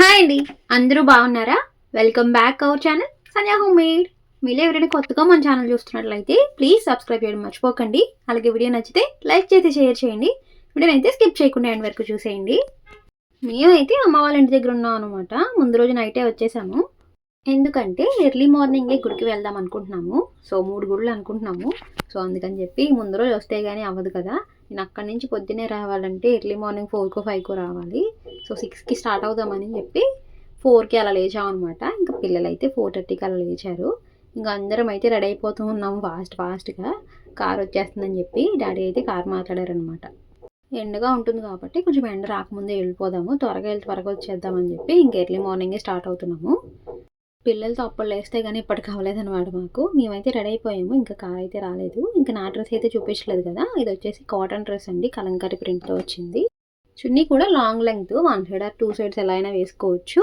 Hi అండి. అందరూ బాగున్నారా? Welcome back our channel Sanjay home made మీరు ఎవరైనా కొత్తగా మన ఛానల్ చూస్తున్నట్లయితే ప్లీజ్ సబ్స్క్రైబ్ చేయడం మర్చిపోకండి. అలాగే వీడియో నచ్చితే లైక్ చేసి షేర్ చేయండి. వీడియోని అయితే స్కిప్ చేయకుండా ఎండ్ వరకు చూసేయండి. మేమైతే అమ్మ వాళ్ళ ఇంటి దగ్గర ఉన్నాం అనమాట ముందు రోజు నైటే వచ్చేసాము. ఎందుకంటే ఎర్లీ మార్నింగే గుడికి వెళ్దాం అనుకుంటున్నాము. సో మూడు గుడులు అనుకుంటున్నాము. సో అందుకని చెప్పి ముందు రోజు వస్తే కానీ అవ్వదు కదా. నేను అక్కడి నుంచి పొద్దునే రావాలంటే ఎర్లీ మార్నింగ్ ఫోర్కో ఫైవ్కో రావాలి. సో సిక్స్కి స్టార్ట్ అవుదామని చెప్పి ఫోర్కి అలా లేచాం అనమాట ఇంకా పిల్లలు అయితే ఫోర్ థర్టీకి అలా లేచారు. ఇంకా అందరం అయితే రెడీ అయిపోతూ ఉన్నాము ఫాస్ట్ ఫాస్ట్గా. కార్ వచ్చేస్తుందని చెప్పి డాడీ అయితే కార్ మాట్లాడారనమాట ఎండగా ఉంటుంది కాబట్టి కొంచెం ఎండ రాకముందే వెళ్ళిపోదాము. త్వరగా వెళ్ళి త్వరగా వచ్చేద్దామని చెప్పి ఇంక ఎర్లీ మార్నింగే స్టార్ట్ అవుతున్నాము. పిల్లలతో అప్పుడు లేస్తే కానీ ఇప్పటికి అవ్వలేదన్నమాట మాకు. మేమైతే రెడీ అయిపోయాము. ఇంకా కార్ అయితే రాలేదు. ఇంకా నా డ్రెస్ అయితే చూపించలేదు కదా. ఇది వచ్చేసి కాటన్ డ్రెస్ అండి. కలంకారీ ప్రింట్తో వచ్చింది. చున్నీ కూడా long length. One side or two sides ఎలా అయినా వేసుకోవచ్చు.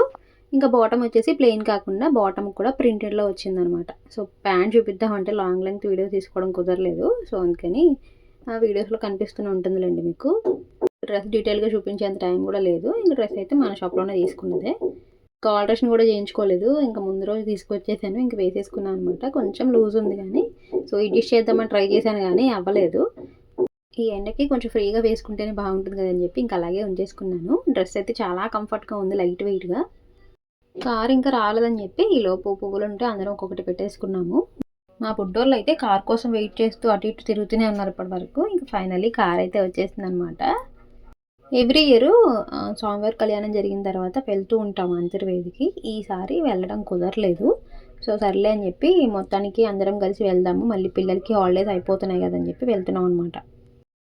ఇంకా బాటమ్ వచ్చేసి ప్లెయిన్ కాకుండా బాటమ్ కూడా ప్రింటెడ్లో వచ్చిందనమాట సో ప్యాంట్ చూపిద్దామంటే లాంగ్ లెంగ్త్ వీడియో తీసుకోవడం కుదరలేదు. సో అందుకని ఆ వీడియోస్లో కనిపిస్తూనే ఉంటుందిలేండి మీకు. డ్రెస్ డీటెయిల్గా చూపించేంత టైం కూడా లేదు. ఇంకా డ్రెస్ అయితే మన షాప్లోనే తీసుకున్నదే. కాలరేషన్ కూడా చేయించుకోలేదు. ఇంకా ముందు రోజు తీసుకొచ్చేసాను. ఇంకా వేసేసుకున్నాను అనమాట కొంచెం లూజ్ ఉంది కానీ. సో ఎడిట్ చేద్దామని ట్రై చేశాను కానీ అవ్వలేదు. ఈ ఎండకి కొంచెం ఫ్రీగా వేసుకుంటేనే బాగుంటుంది కదని చెప్పి ఇంకా అలాగే ఉంచేసుకున్నాను. డ్రెస్ అయితే చాలా కంఫర్ట్గా ఉంది లైట్ వెయిట్గా. కార్ ఇంకా రాలేదని చెప్పి ఈ లోపు పువ్వులు ఉంటే అందరం ఒక్కొక్కటి పెట్టేసుకున్నాము. మా బుడ్డోళ్ళు అయితే కార్ కోసం వెయిట్ చేస్తూ అటు ఇటు తిరుగుతూనే ఉన్నారు ఇప్పటి వరకు. ఇంకా ఫైనల్లీ కార్ అయితే వచ్చేసింది అనమాట ఎవ్రీ ఇయర్ స్వామివారి కళ్యాణం జరిగిన తర్వాత వెళ్తూ ఉంటాం అంతర్వేదికి ఈసారి వెళ్ళడం కుదరలేదు. సో సర్లే అని చెప్పి మొత్తానికి అందరం కలిసి వెళ్దాము. మళ్ళీ పిల్లలకి హాలిడేస్ అయిపోతున్నాయి కదని చెప్పి వెళ్తున్నాం అనమాట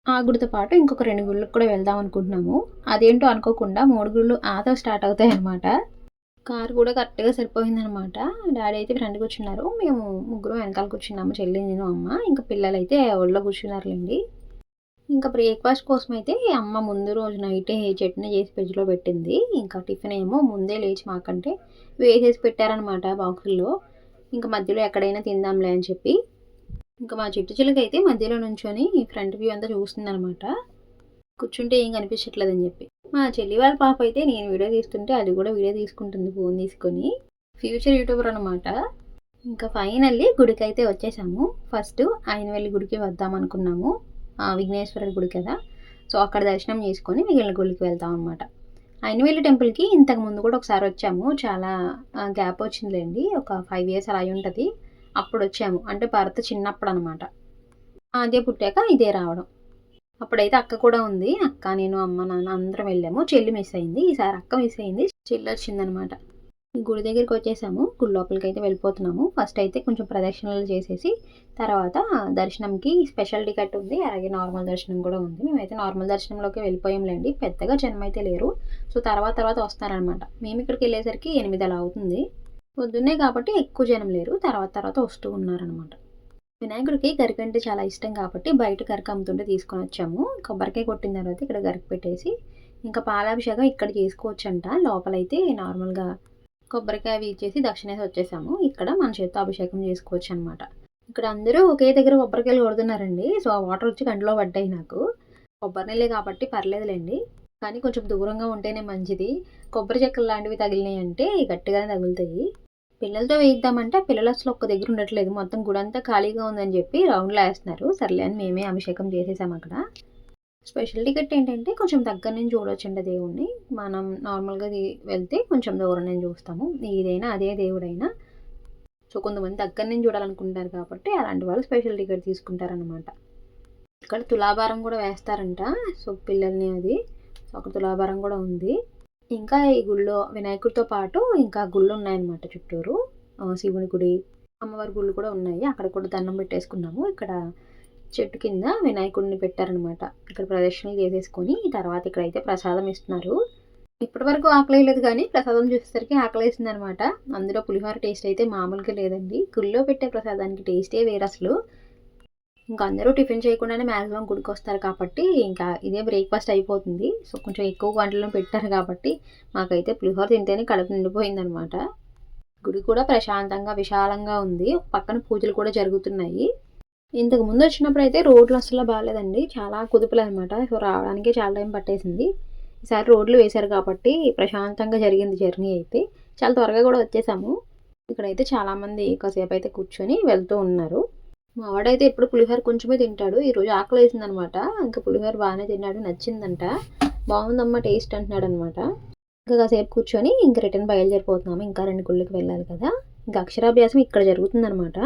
ఆ గుడితో పాటు ఇంకొక రెండు గుళ్ళకి కూడా వెళ్దాం అనుకుంటున్నాము. అదేంటో అనుకోకుండా మూడు గుళ్ళు ఆతో స్టార్ట్ అవుతాయి అనమాట కార్ కూడా కరెక్ట్గా సరిపోయిందనమాట డాడీ అయితే ఫ్రెండ్ కూర్చున్నారు. మేము ముగ్గురు వెనకాల కూర్చున్నాము. చెల్లి నేను అమ్మ. ఇంకా పిల్లలు అయితే ఒళ్ళో కూర్చున్నారులేండి. ఇంకా బ్రేక్ఫాస్ట్ కోసం అయితే అమ్మ ముందు రోజు నైటే చట్నీ చేసి ఫ్రిడ్జ్లో పెట్టింది. ఇంకా టిఫిన్ ఏమో ముందే లేచి మాకంటే వేసేసి పెట్టారనమాట బాక్సుల్లో ఇంకా మధ్యలో ఎక్కడైనా తిందాంలే అని చెప్పి. ఇంకా మా చిట్టు చిలుక అయితే మధ్యలో నుంచొని ఫ్రంట్ వ్యూ అంతా చూస్తుందనమాట కూర్చుంటే ఏం కనిపించట్లేదని చెప్పి. మా చెల్లి వాళ్ళ పాప అయితే నేను వీడియో తీస్తుంటే అది కూడా వీడియో తీసుకుంటుంది ఫోన్ తీసుకొని. ఫ్యూచర్ యూట్యూబర్ అనమాట ఇంకా ఫైనల్లీ గుడికి అయితే వచ్చేసాము. ఫస్ట్ వెళ్ళి గుడికి వద్దాం అనుకున్నాము. విఘ్నేశ్వరుడి గుడి కదా. సో అక్కడ దర్శనం చేసుకొని మిగిలిన గుడికి వెళ్తాం అనమాట అయినవేలి టెంపుల్కి ఇంతకు ముందు కూడా ఒకసారి వచ్చాము. చాలా గ్యాప్ వచ్చిందిలేండి. ఒక ఫైవ్ ఇయర్స్ అలా అయి ఉంటుంది. అప్పుడు వచ్చాము. అంటే భరత్ చిన్నప్పుడు అనమాట అదే పుట్టాక ఇదే రావడం. అప్పుడైతే అక్క కూడా ఉంది. అక్క నేను అమ్మ నాన్న అందరం వెళ్ళాము. చెల్లి మిస్ అయింది. ఈసారి అక్క మిస్ అయింది. చెల్లి వచ్చిందనమాట గుడి దగ్గరికి వచ్చేసాము. గుడి లోపలికి అయితే వెళ్ళిపోతున్నాము. ఫస్ట్ అయితే కొంచెం ప్రదక్షిణలు చేసేసి తర్వాత దర్శనంకి స్పెషల్ టికెట్ ఉంది. అలాగే నార్మల్ దర్శనం కూడా ఉంది. మేమైతే నార్మల్ దర్శనంలోకి వెళ్ళిపోయాంలేండి. పెద్దగా జనం అయితే లేరు. సో తర్వాత తర్వాత వస్తారనమాట మేము ఇక్కడికి వెళ్ళేసరికి ఎనిమిది అలా అవుతుంది. పొద్దున్నే కాబట్టి ఎక్కువ జనం లేరు. తర్వాత తర్వాత వస్తూ ఉన్నారనమాట వినాయకుడికి గరిక అంటే చాలా ఇష్టం కాబట్టి బయట గరిక అమ్ముతుంటే తీసుకొని వచ్చాము. కొబ్బరికాయ కొట్టిన తర్వాత ఇక్కడ గరిక పెట్టేసి ఇంకా పాలాభిషేకం ఇక్కడ చేసుకోవచ్చంట. లోపలైతే నార్మల్గా కొబ్బరికాయ ఇచ్చేసి దక్షిణేసి వచ్చేసాము. ఇక్కడ మన చేత్తో అభిషేకం చేసుకోవచ్చు అనమాట ఇక్కడ అందరూ ఒకే దగ్గర కొబ్బరికాయలు కొడుతున్నారండి. సో ఆ వాటర్ వచ్చి కంటిలో పడ్డాయి నాకు. కొబ్బరి నీళ్ళే కాబట్టి పర్లేదులేండి. కానీ కొంచెం దూరంగా ఉంటేనే మంచిది. కొబ్బరి చెక్కలు లాంటివి తగిలినాయి అంటే గట్టిగానే తగులుతాయి. పిల్లలతో వేయిద్దామంటే ఆ పిల్లలు అసలు ఒక్క దగ్గర ఉండట్లేదు. మొత్తం గుడంతా ఖాళీగా ఉందని చెప్పి రౌండ్లో వేస్తున్నారు. సర్లే అని మేమే అభిషేకం చేసేసాం అక్కడ. స్పెషల్ టికెట్ ఏంటంటే కొంచెం దగ్గర నుంచి చూడొచ్చండి దేవుణ్ణి. మనం నార్మల్గా వెళ్తే కొంచెం దూరం నుంచి చూస్తాము. ఏదైనా అదే దేవుడైనా. సో కొంతమంది దగ్గర నుంచి చూడాలనుకుంటారు కాబట్టి అలాంటి వాళ్ళు స్పెషల్ టికెట్ తీసుకుంటారనమాట ఇక్కడ తులాభారం కూడా వేస్తారంట. సో పిల్లల్ని అది. సో అక్కడ తులాభారం కూడా ఉంది. ఇంకా ఈ గుళ్ళో వినాయకుడితో పాటు ఇంకా గుళ్ళు ఉన్నాయన్నమాట చుట్టూరు. శివుని గుడి అమ్మవారి గుళ్ళు కూడా ఉన్నాయి. అక్కడ కూడా దండం పెట్టేసుకున్నాము. ఇక్కడ చెట్టు కింద వినాయకుడిని పెట్టారనమాట. ఇక్కడ ప్రదర్శనలు చేసేసుకొని తర్వాత ఇక్కడైతే ప్రసాదం ఇస్తున్నారు. ఇప్పటి వరకు ఆకలేయలేదు లేదు కానీ ప్రసాదం చూసేసరికి ఆకలి వేసింది అనమాట అందులో పులిహోర టేస్ట్ అయితే మామూలుగా లేదండి. గుళ్ళో పెట్టే ప్రసాదానికి టేస్టే వేరు అసలు. ఇంకా అందరూ టిఫిన్ చేయకుండానే మ్యాక్సిమం గుడికి వస్తారు కాబట్టి ఇంకా ఇదే బ్రేక్ఫాస్ట్ అయిపోతుంది. సో కొంచెం ఎక్కువ వంటలను పెట్టారు కాబట్టి మాకైతే పులిహోర తింటేనే కడుపు నిండిపోయిందనమాట. గుడి కూడా ప్రశాంతంగా విశాలంగా ఉంది. పక్కన పూజలు కూడా జరుగుతున్నాయి. ఇంతకు ముందు వచ్చినప్పుడు అయితే రోడ్లు అసలు బాగాలేదండి చాలా కుదుపులు అనమాట సో రావడానికి చాలా టైం పట్టేసింది. ఈసారి రోడ్లు వేశారు కాబట్టి ప్రశాంతంగా జరిగింది జర్నీ అయితే. చాలా త్వరగా కూడా వచ్చేసాము. ఇక్కడైతే చాలామంది కాసేపు అయితే కూర్చొని వెళ్తూ ఉన్నారు. మా వాడైతే ఎప్పుడు పులిహోర కొంచెమే తింటాడు. ఈరోజు ఆకలి వేసిందనమాట. ఇంకా పులిహోర బాగానే తిన్నాడు. నచ్చిందంట. బాగుందమ్మా టేస్ట్ అంటున్నాడు అనమాట ఇంకా కాసేపు కూర్చొని ఇంకా రిటర్న్ బయలుదేరిపోతున్నాము. ఇంకా రెండు గుళ్ళకి వెళ్ళాలి కదా. ఇంకా అక్షరాభ్యాసం ఇక్కడ జరుగుతుందనమాట.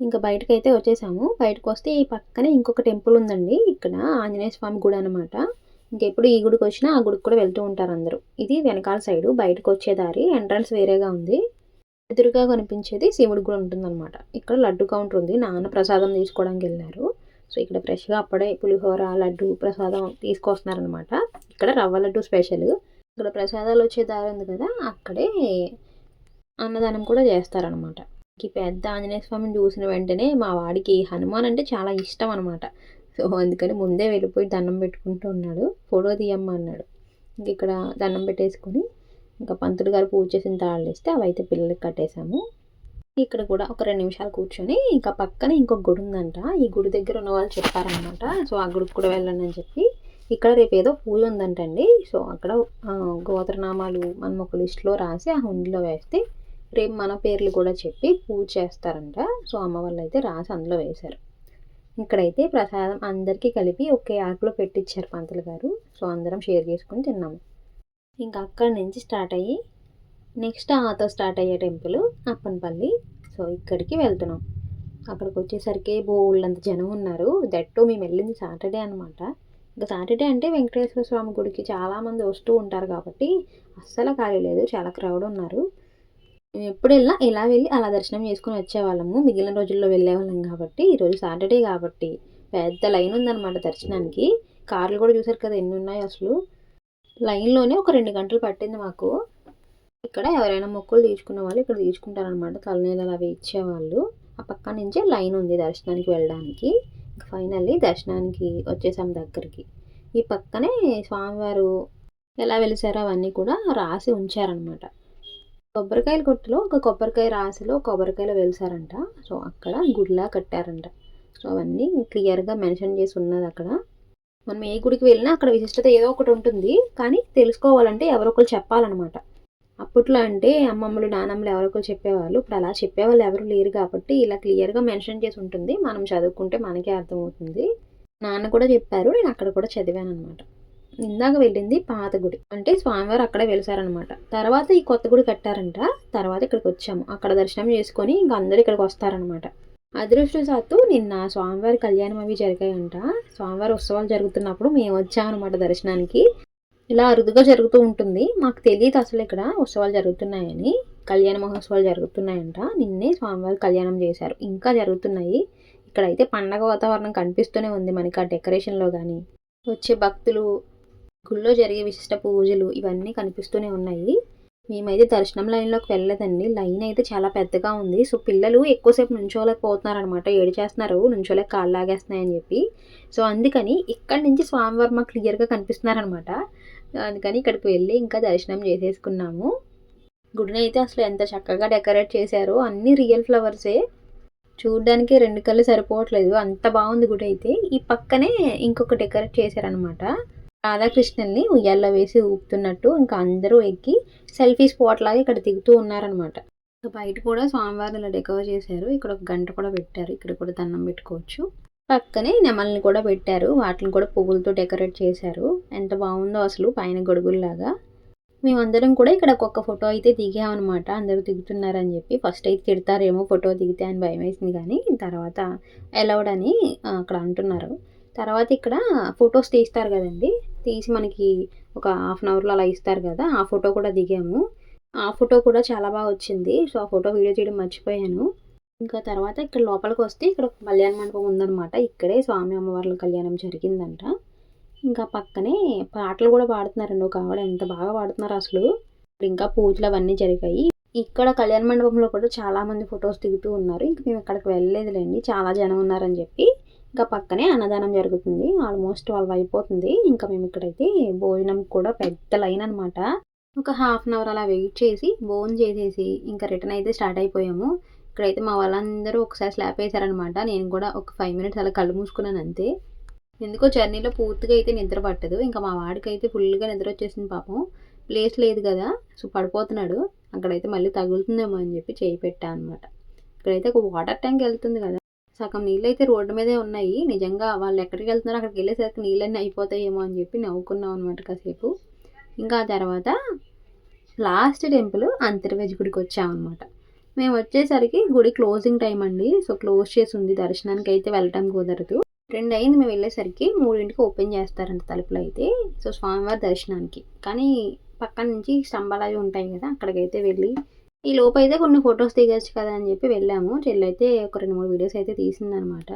ఇంకా బయటకు అయితే వచ్చేసాము. బయటకు వస్తే ఈ పక్కనే ఇంకొక టెంపుల్ ఉందండి. ఇక్కడ ఆంజనేయ స్వామి గుడి అనమాట ఇంకెప్పుడు ఈ గుడికి వచ్చినా ఆ గుడికి కూడా వెళ్తూ ఉంటారు అందరూ. ఇది వెనకాల సైడు బయటకు వచ్చే దారి ఎంట్రన్స్ వేరేగా ఉంది. ఎదురుగా కనిపించేది శివుడి గుడి ఉంటుందన్నమాట. ఇక్కడ లడ్డు కౌంటర్ ఉంది. నాన్న ప్రసాదం తీసుకోవడానికి వెళ్ళారు. సో ఇక్కడ ఫ్రెష్గా అప్పుడే పులిహోర లడ్డు ప్రసాదం తీసుకొస్తున్నారనమాట ఇక్కడ రవ్వ లడ్డు స్పెషల్. ఇక్కడ ప్రసాదాలు వచ్చే దారి ఉంది కదా అక్కడే అన్నదానం కూడా చేస్తారనమాట ఈ పెద్ద ఆంజనేయ స్వామిని చూసిన వెంటనే మా వాడికి హనుమాన్ అంటే చాలా ఇష్టం అనమాట సో అందుకని ముందే వెళ్ళిపోయి దండం పెట్టుకుంటూ ఉన్నాడు. ఫోటో తీయమ్మ అన్నాడు. ఇంక ఇక్కడ దండం పెట్టేసుకొని ఇంకా పంతులు గారు పూజ చేసిన తాళ్ళు ఇస్తే అవి అయితే పిల్లలకి కట్టేశాము. ఇక్కడ కూడా ఒక రెండు నిమిషాలు కూర్చొని ఇంకా పక్కన ఇంకొక గుడి ఉందంట. ఈ గుడి దగ్గర ఉన్న వాళ్ళు చెప్పారనమాట సో ఆ గుడికి కూడా వెళ్ళండి అని చెప్పి. ఇక్కడ రేపు ఏదో పూజ ఉందంటండి. సో అక్కడ గోత్రనామాలు మనం ఒక లిస్ట్లో రాసి ఆ హుండీలో వేస్తే రేపు మన పేర్లు కూడా చెప్పి పూజ చేస్తారంట. సో అమ్మ వాళ్ళు అయితే రాసి అందులో వేశారు. ఇక్కడైతే ప్రసాదం అందరికీ కలిపి ఒకే ఆకులో పెట్టించారు పంతులు గారు. సో అందరం షేర్ చేసుకుని తిన్నాము. ఇంకా అక్కడి నుంచి స్టార్ట్ అయ్యి నెక్స్ట్ ఆతో స్టార్ట్ అయ్యే టెంపుల్ అప్పనపల్లి. సో ఇక్కడికి వెళ్తున్నాం. అక్కడికి వచ్చేసరికి బోళ్ళంత జనం ఉన్నారు. దట్టు మేము వెళ్ళింది సాటర్డే అనమాట ఇంకా సాటర్డే అంటే వెంకటేశ్వర స్వామి గుడికి చాలామంది వస్తూ ఉంటారు కాబట్టి అస్సలు ఖాళీ లేదు. చాలా క్రౌడ్ ఉన్నారు. ఎప్పుడు వెళ్ళినా ఇలా వెళ్ళి అలా దర్శనం చేసుకుని వచ్చేవాళ్ళము. మిగిలిన రోజుల్లో వెళ్ళేవాళ్ళం కాబట్టి ఈరోజు సాటర్డే కాబట్టి పెద్ద లైన్ ఉందన్నమాట దర్శనానికి. కార్లు కూడా చూసారు కదా ఎన్ని ఉన్నాయి అసలు. లైన్లోనే ఒక రెండు గంటలు పట్టింది మాకు. ఇక్కడ ఎవరైనా మొక్కులు తీసుకున్న వాళ్ళు ఇక్కడ తీసుకుంటారనమాట తలనీళ్ళు అవి ఇచ్చేవాళ్ళు. ఆ పక్క నుంచే లైన్ ఉంది దర్శనానికి వెళ్ళడానికి. ఫైనల్లీ దర్శనానికి వచ్చేసాం దగ్గరికి. ఈ పక్కనే స్వామివారు ఎలా వెలిసారో అవన్నీ కూడా రాసి ఉంచారనమాట కొబ్బరికాయల కొట్టులో ఒక కొబ్బరికాయ రాశిలో కొబ్బరికాయలు వెలిసారంట. సో అక్కడ గుడిలా కట్టారంట. సో అవన్నీ క్లియర్గా మెన్షన్ చేసి ఉన్నది అక్కడ. మనం ఏ గుడికి వెళ్ళినా అక్కడ విశిష్టత ఏదో ఒకటి ఉంటుంది. కానీ తెలుసుకోవాలంటే ఎవరో ఒకరు చెప్పాలన్నమాట. అప్పట్లో అంటే అమ్మమ్మలు నానమ్మలు ఎవరొకరు చెప్పేవాళ్ళు. ఇప్పుడు అలా చెప్పేవాళ్ళు ఎవరు లేరు కాబట్టి ఇలా క్లియర్గా మెన్షన్ చేసి ఉంటుంది. మనం చదువుకుంటే మనకే అర్థమవుతుంది. నాన్న కూడా చెప్పారు నేను అక్కడ కూడా చదివాను అనమాట ఇందాక వెళ్ళింది పాత గుడి. అంటే స్వామివారు అక్కడే వెలిసారనమాట తర్వాత ఈ కొత్త గుడి కట్టారంట. తర్వాత ఇక్కడికి వచ్చాము. అక్కడ దర్శనం చేసుకొని ఇంకా అందరూ ఇక్కడికి వస్తారనమాట అదృష్టశాత్తు నిన్న స్వామివారి కళ్యాణం అవి జరిగాయంట. స్వామివారి ఉత్సవాలు జరుగుతున్నప్పుడు మేము వచ్చామన్నమాట దర్శనానికి. ఇలా అరుదుగా జరుగుతూ ఉంటుంది. మాకు తెలియదు అసలు ఇక్కడ ఉత్సవాలు జరుగుతున్నాయని. కళ్యాణ మహోత్సవాలు జరుగుతున్నాయంట. నిన్నే స్వామివారి కళ్యాణం చేశారు. ఇంకా జరుగుతున్నాయి. ఇక్కడైతే పండగ వాతావరణం కనిపిస్తూనే ఉంది మనకి ఆ డెకరేషన్లో కానీ వచ్చే భక్తులు గుళ్ళో జరిగే విశిష్ట పూజలు ఇవన్నీ కనిపిస్తూనే ఉన్నాయి. మేమైతే దర్శనం లైన్లోకి వెళ్ళలేదండి లైన్ అయితే చాలా పెద్దగా ఉంది. సో పిల్లలు ఎక్కువసేపు నుంచోలేకపోతున్నారు అనమాట ఏడు చేస్తున్నారు నుంచోలేక కాళ్ళు లాగేస్తున్నాయని చెప్పి. సో అందుకని ఇక్కడి నుంచి స్వామివారు మాకు క్లియర్గా కనిపిస్తున్నారనమాట. అందుకని ఇక్కడికి వెళ్ళి ఇంకా దర్శనం చేసేసుకున్నాము. గుడిని అయితే అసలు ఎంత చక్కగా డెకరేట్ చేశారో అన్ని రియల్ ఫ్లవర్సే. చూడడానికి రెండు కళ్ళు సరిపోవట్లేదు. అంత బాగుంది గుడి అయితే. ఈ పక్కనే ఇంకొక డెకరేట్ చేశారనమాట. రాధాకృష్ణుల్ని ఉయ్యాల్లో వేసి ఊపుతున్నట్టు ఇంకా అందరూ ఎక్కి సెల్ఫీ స్పాట్ లాగా ఇక్కడ దిగుతూ ఉన్నారనమాట బయట కూడా స్వామివారిని ఇలా డెకవర్ చేశారు. ఇక్కడ ఒక గంట కూడా పెట్టారు. ఇక్కడ కూడా దండం పెట్టుకోవచ్చు. పక్కనే నెమల్ని కూడా పెట్టారు. వాటిని కూడా పువ్వులతో డెకరేట్ చేశారు. ఎంత బాగుందో అసలు పైన గొడుగుల్లాగా. మేమందరం కూడా ఇక్కడ ఒక్కొక్క ఫోటో అయితే దిగామన్నమాట. అందరూ దిగుతున్నారని చెప్పి. ఫస్ట్ అయితే తిడతారేమో ఫోటో దిగితే అని భయం వేసింది కానీ తర్వాత అలౌడ్ అని అక్కడ అంటున్నారు. తర్వాత ఇక్కడ ఫొటోస్ తీస్తారు కదండి. తీసి మనకి ఒక హాఫ్ అన్ అవర్లో అలా ఇస్తారు కదా ఆ ఫోటో కూడా దిగాము. ఆ ఫోటో కూడా చాలా బాగా వచ్చింది. సో ఆ ఫోటో వీడియో తీయడం మర్చిపోయాను. ఇంకా తర్వాత ఇక్కడ లోపలికి వస్తే ఇక్కడ ఒక కళ్యాణ మండపం ఉందన్నమాట. ఇక్కడే స్వామి అమ్మవార్ల కళ్యాణం జరిగిందంట. ఇంకా పక్కనే పాటలు కూడా పాడుతున్నారండి. ఒక ఆవిడ ఎంత బాగా పాడుతున్నారు అసలు. ఇంకా పూజలు అవన్నీ జరిగాయి. ఇక్కడ కళ్యాణ మండపంలో కూడా చాలా మంది ఫొటోస్ దిగుతూ ఉన్నారు. ఇంక మేము ఇక్కడికి వెళ్ళలేదులేండి. చాలా జనం ఉన్నారని చెప్పి. ఇంకా పక్కనే అన్నదానం జరుగుతుంది. ఆల్మోస్ట్ వాళ్ళు అయిపోతుంది. ఇంకా మేము ఇక్కడైతే భోజనం కూడా పెద్ద లైన్ అనమాట ఒక హాఫ్ అన్ అవర్ అలా వెయిట్ చేసి భోజనం చేసేసి ఇంకా రిటర్న్ అయితే స్టార్ట్ అయిపోయాము. ఇక్కడైతే మా వాళ్ళందరూ ఒకసారి స్లాప్ వేసారనమాట నేను కూడా ఒక ఫైవ్ మినిట్స్ అలా కళ్ళు మూసుకున్నాను అంతే. ఎందుకో జర్నీలో పూర్తిగా అయితే నిద్ర పట్టదు. ఇంకా మా వాడికి అయితే ఫుల్గా నిద్ర వచ్చేసింది పాపం. ప్లేస్ లేదు కదా. సో పడిపోతున్నాడు. అక్కడైతే మళ్ళీ తగులుతుందేమో అని చెప్పి చేయి పెట్టా అనమాట ఇక్కడైతే ఒక వాటర్ ట్యాంక్ వెళ్తుంది కదా. సగం నీళ్ళు అయితే రోడ్డు మీదే ఉన్నాయి. నిజంగా వాళ్ళు ఎక్కడికి వెళ్తున్నారో అక్కడికి వెళ్ళేసరికి నీళ్ళన్నీ అయిపోతాయేమో అని చెప్పి నవ్వుకున్నాం అనమాట కాసేపు. ఇంకా తర్వాత లాస్ట్ టెంపుల్ అంతర్వేజ్ గుడికి వచ్చామన్నమాట మేము వచ్చేసరికి గుడి క్లోజింగ్ టైం అండి. సో క్లోజ్ చేసి ఉంది. దర్శనానికి అయితే వెళ్ళటం కుదరదు. రెండు అయింది మేము వెళ్ళేసరికి. మూడింటికి ఓపెన్ చేస్తారంట తలుపులు అయితే. సో స్వామివారి దర్శనానికి. కానీ పక్కన నుంచి స్తంభాలు అవి ఉంటాయి కదా అక్కడికైతే వెళ్ళి ఈ లోపు అయితే కొన్ని ఫొటోస్ దిగచ్చు కదా అని చెప్పి వెళ్ళాము. చెల్లైతే ఒక రెండు మూడు వీడియోస్ అయితే తీసిందనమాట.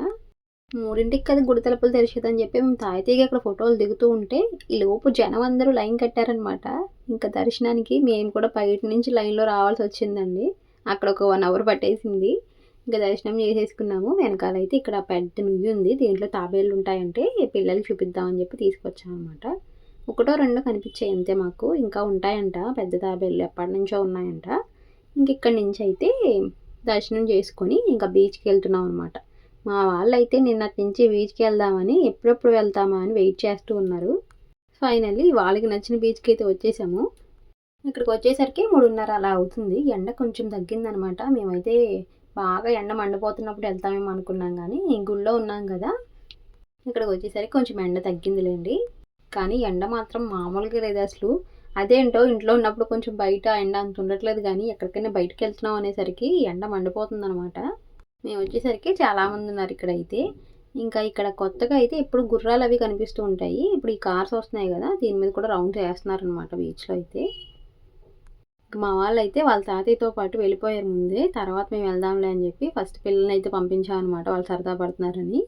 మూడింటికి కదా గుడి తలుపులు తెరిచేదని చెప్పి మేము తాయితీగా అక్కడ ఫోటోలు దిగుతూ ఉంటే ఈ లోపు జనం అందరూ లైన్ కట్టారనమాట. ఇంకా దర్శనానికి మేము కూడా బయట నుంచి లైన్లో రావాల్సి వచ్చిందండి. అక్కడ ఒక వన్ అవర్ పట్టేసింది. ఇంకా దర్శనం చేసేసుకున్నాము. వెనకాలైతే ఇక్కడ పెద్ద నుయ్యి ఉంది. దీంట్లో తాబేళ్ళు ఉంటాయంటే పిల్లలకి చూపిద్దామని చెప్పి తీసుకొచ్చాం అనమాట ఒకటో రెండో కనిపించాయి అంతే మాకు. ఇంకా ఉంటాయంట. పెద్ద తాబేళ్ళు ఎప్పటి నుంచో ఉన్నాయంట. ఇంకిక్కడి నుంచి అయితే దర్శనం చేసుకొని ఇంకా బీచ్కి వెళ్తున్నాం అనమాట మా వాళ్ళు అయితే నిన్నటి నుంచి బీచ్కి వెళ్దామని ఎప్పుడెప్పుడు వెళ్తామా అని వెయిట్ చేస్తూ ఉన్నారు. ఫైనల్లీ వాళ్ళకి నచ్చిన బీచ్కి అయితే వచ్చేసాము. ఇక్కడికి వచ్చేసరికి మూడున్నర అలా అవుతుంది. ఎండ కొంచెం తగ్గిందనమాట మేమైతే బాగా ఎండ మండిపోతున్నప్పుడు వెళ్తామేమో అనుకున్నాం కానీ గుళ్ళో ఉన్నాం కదా. ఇక్కడికి వచ్చేసరికి కొంచెం ఎండ తగ్గిందిలేండి. కానీ ఎండ మాత్రం మామూలుగా లేదు అసలు. అదేంటో ఇంట్లో ఉన్నప్పుడు కొంచెం బయట ఎండ అంత ఉండట్లేదు కానీ ఎక్కడికైనా బయటకు వెళ్తున్నాం అనేసరికి ఎండ మండిపోతుంది అనమాట మేము వచ్చేసరికి చాలామంది ఉన్నారు ఇక్కడ అయితే ఇంకా ఇక్కడ కొత్తగా అయితే ఇప్పుడు గుర్రాలు అవి కనిపిస్తూ ఉంటాయి. ఇప్పుడు ఈ కార్స్ వస్తున్నాయి కదా దీని మీద కూడా రౌండ్ చేస్తున్నారనమాట బీచ్లో అయితే. మా వాళ్ళు అయితే వాళ్ళ తాతయ్యతో పాటు వెళ్ళిపోయారు ముందే. తర్వాత మేము వెళ్దాంలే అని చెప్పి ఫస్ట్ పిల్లల్ని అయితే పంపించామన్నమాట వాళ్ళు సరదా పడుతున్నారని.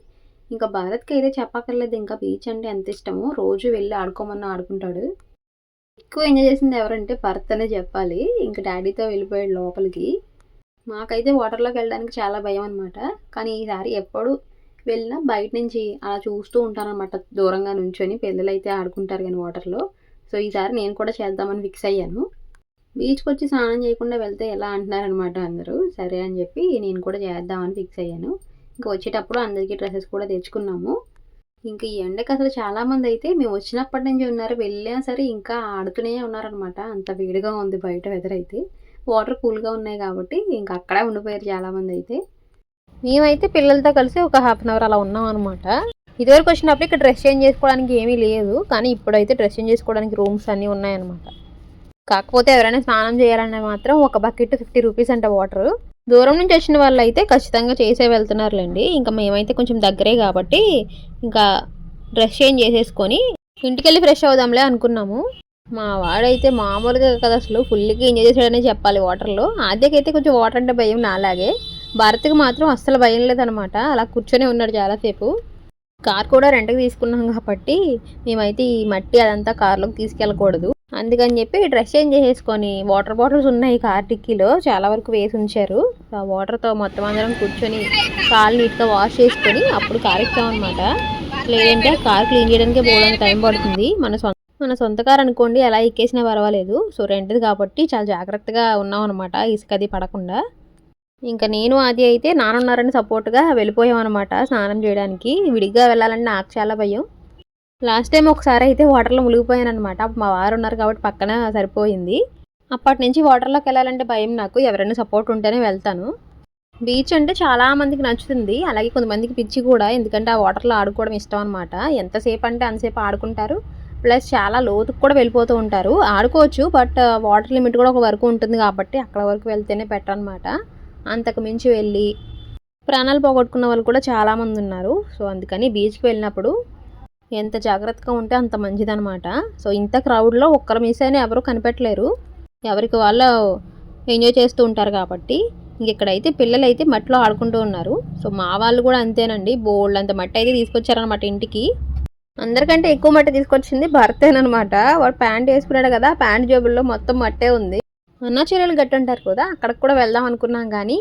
ఇంకా భారత్కి అయితే చెప్పక్కర్లేదు. ఇంకా బీచ్ అంటే ఎంత ఇష్టమో రోజు వెళ్ళి ఆడుకోమన్నా ఆడుకుంటాడు. ఎక్కువ ఎంజాయ్ చేసింది ఎవరంటే భరత్ అనే చెప్పాలి. ఇంకా డాడీతో వెళ్ళిపోయాడు లోపలికి. మాకైతే వాటర్లోకి వెళ్ళడానికి చాలా భయం అనమాట కానీ ఈసారి ఎప్పుడు వెళ్ళినా బయట నుంచి అలా చూస్తూ ఉంటానన్నమాట దూరంగా నుంచొని పిల్లలు అయితే ఆడుకుంటారు కానీ వాటర్లో సో ఈసారి నేను కూడా చేద్దామని ఫిక్స్ అయ్యాను. బీచ్కి వచ్చి స్నానం చేయకుండా వెళ్తే ఎలా అంటున్నారనమాట అందరూ. సరే అని చెప్పి నేను కూడా చేద్దామని ఫిక్స్ అయ్యాను. ఇంకా వచ్చేటప్పుడు అందరికీ డ్రెస్సెస్ కూడా తెచ్చుకున్నాము. ఇంకా ఈ ఎండకు అసలు చాలామంది అయితే మేము వచ్చినప్పటి నుంచి ఉన్నారు వెళ్ళినా సరే ఇంకా ఆడుతూనే ఉన్నారనమాట అంత వేడిగా ఉంది బయట వెదర్ అయితే. వాటర్ కూల్గా ఉన్నాయి కాబట్టి ఇంకా అక్కడే ఉండిపోయారు చాలామంది అయితే. మేమైతే పిల్లలతో కలిసి ఒక హాఫ్ అన్ అవర్ అలా ఉన్నాం అనమాట ఇదివరకు వచ్చినప్పుడు ఇక్కడ డ్రెస్ చేంజ్ చేసుకోవడానికి ఏమీ లేదు కానీ ఇప్పుడైతే డ్రెస్ చేంజ్ చేసుకోవడానికి రూమ్స్ అన్నీ ఉన్నాయన్నమాట. కాకపోతే ఎవరైనా స్నానం చేయాలంటే మాత్రం ఒక బకెట్ ఫిఫ్టీ రూపీస్ అంట వాటర్ దూరం నుంచి వచ్చిన వాళ్ళు అయితే ఖచ్చితంగా చేసే వెళ్తున్నారులేండి. ఇంకా మేమైతే కొంచెం దగ్గరే కాబట్టి ఇంకా డ్రెస్ చేంజ్ చేసేసుకొని ఇంటికి వెళ్ళి ఫ్రెష్ అవుదాంలే అనుకున్నాము. మా వాడైతే మామూలుగా కదా అసలు ఫుల్గా ఎంజాయ్ చేసాడనే చెప్పాలి వాటర్లో. ఆద్యకైతే కొంచెం వాటర్ అంటే భయం నాలాగే. భారత్కి మాత్రం అస్సలు భయం లేదనమాట. అలా కూర్చొని ఉన్నాడు చాలాసేపు కార్ కూడా రెంట్కి తీసుకున్నాం కాబట్టి మేమైతే ఈ మట్టి అదంతా కార్లోకి తీసుకెళ్ళకూడదు. అందుకని చెప్పి డ్రెస్ చేంజ్ చేసేసుకొని వాటర్ బాటిల్స్ ఉన్నాయి కార్ టిక్కీలో చాలా వరకు వేసి ఉంచారు. ఆ వాటర్తో మొత్తం అందరం కూర్చొని కాలు నీట్గా వాష్ చేసుకొని అప్పుడు కార్ అనమాట లేదంటే కార్ క్లీన్ చేయడానికి పోవడానికి టైం పడుతుంది. మన సొంత మన సొంత కార్ అనుకోండి ఎలా ఎక్కేసినా పర్వాలేదు. సో రెంట్ది కాబట్టి చాలా జాగ్రత్తగా ఉన్నాం అనమాట ఇసుక అది పడకుండా. ఇంకా నేను అది అయితే నానున్నారని సపోర్ట్గా వెళ్ళిపోయాం అనమాట స్నానం చేయడానికి. విడిగా వెళ్ళాలంటే నాకు చాలా భయం. లాస్ట్ టైం ఒకసారి అయితే వాటర్లో మునిగిపోయాను అనమాట మా వారు ఉన్నారు కాబట్టి పక్కన సరిపోయింది. అప్పటి నుంచి వాటర్లోకి వెళ్ళాలంటే భయం నాకు. ఎవరైనా సపోర్ట్ ఉంటేనే వెళ్తాను. బీచ్ అంటే చాలా మందికి నచ్చుతుంది. అలాగే కొంతమందికి పిచ్చి కూడా. ఎందుకంటే ఆ వాటర్లో ఆడుకోవడం ఇష్టం అనమాట ఎంతసేపు అంటే అంతసేపు ఆడుకుంటారు. ప్లస్ చాలా లోతుకు కూడా వెళ్ళిపోతూ ఉంటారు. ఆడుకోవచ్చు. బట్ వాటర్ లిమిట్ కూడా ఒక వరకు ఉంటుంది కాబట్టి అక్కడ వరకు వెళ్తేనే బెటర్ అనమాట అంతకు మించి వెళ్ళి ప్రాణాలు పోగొట్టుకున్న వాళ్ళు కూడా చాలామంది ఉన్నారు. సో అందుకని బీచ్కి వెళ్ళినప్పుడు ఎంత జాగ్రత్తగా ఉంటే అంత మంచిదనమాట సో ఇంత క్రౌడ్లో ఒక్కరు మిస్ అయినా ఎవరు కనిపెట్టలేరు. ఎవరికి వాళ్ళు ఎంజాయ్ చేస్తూ ఉంటారు కాబట్టి. ఇంకెక్కడైతే పిల్లలు అయితే మట్టిలో ఆడుకుంటూ ఉన్నారు. సో మా వాళ్ళు కూడా అంతేనండి. బోల్డ్ అంత మట్టి అయితే తీసుకొచ్చారనమాట ఇంటికి. అందరికంటే ఎక్కువ మట్టి తీసుకొచ్చింది భర్తేనమాట వాడు ప్యాంట్ వేసుకున్నాడు కదా ప్యాంట్ జేబుల్లో మొత్తం మట్టే ఉంది. అన్నా చీరలు గట్టి ఉంటారు కదా అక్కడికి కూడా వెళ్దాం అనుకున్నాం కానీ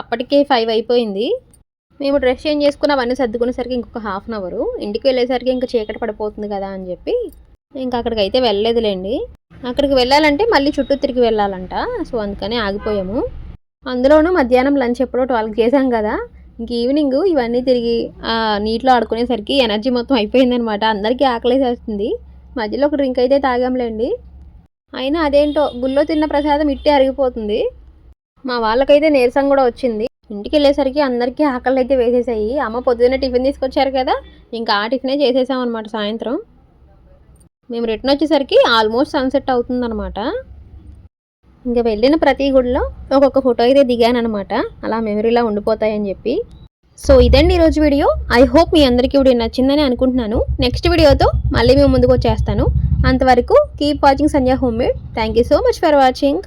అప్పటికే ఫైవ్ అయిపోయింది. మేము డ్రెస్ చేంజ్ చేసుకుని అవన్నీ సర్దుకునేసరికి ఇంకొక హాఫ్ అన్ అవర్ ఇంటికి వెళ్ళేసరికి ఇంకా చీకటి పడిపోతుంది కదా అని చెప్పి ఇంకా అక్కడికి అయితే వెళ్ళలేదులేండి. అక్కడికి వెళ్ళాలంటే మళ్ళీ చుట్టూ తిరిగి వెళ్ళాలంట. సో అందుకనే ఆగిపోయాము. అందులోనూ మధ్యాహ్నం లంచ్ ఎప్పుడో ట్వెల్వ్ చేసాం కదా. ఇంక ఈవినింగ్ ఇవన్నీ తిరిగి నీటిలో ఆడుకునేసరికి ఎనర్జీ మొత్తం అయిపోయిందనమాట. అందరికీ ఆకలేసేస్తుంది. మధ్యలో ఒక డ్రింక్ అయితే తాగాంలేండి. అయినా అదేంటో గుళ్ళో తిన్న ప్రసాదం ఇట్టే అరిగిపోతుంది. మా వాళ్ళకైతే నీరసం కూడా వచ్చింది. ఇంటికి వెళ్ళేసరికి అందరికీ ఆకలి అయితే వేసేసాయి. అమ్మ పొద్దున్నే టిఫిన్ తీసుకొచ్చారు కదా ఇంకా ఆ టిఫినే చేసేసాం అనమాట సాయంత్రం. మేము రిటర్న్ వచ్చేసరికి ఆల్మోస్ట్ సన్సెట్ అవుతుందన్నమాట. ఇంకా వెళ్ళిన ప్రతి గుడిలో ఒక్కొక్క ఫోటో అయితే దిగానమాట అలా మెమరీలా ఉండిపోతాయని చెప్పి. సో ఇదండి ఈరోజు వీడియో. ఐ హోప్ మీ అందరికీ వీడియో నచ్చిందని అనుకుంటున్నాను. నెక్స్ట్ వీడియోతో మళ్ళీ మేము ముందుకు వచ్చేస్తాను అంతవరకు keep watching Sandhya home made. Thank you so much for watching.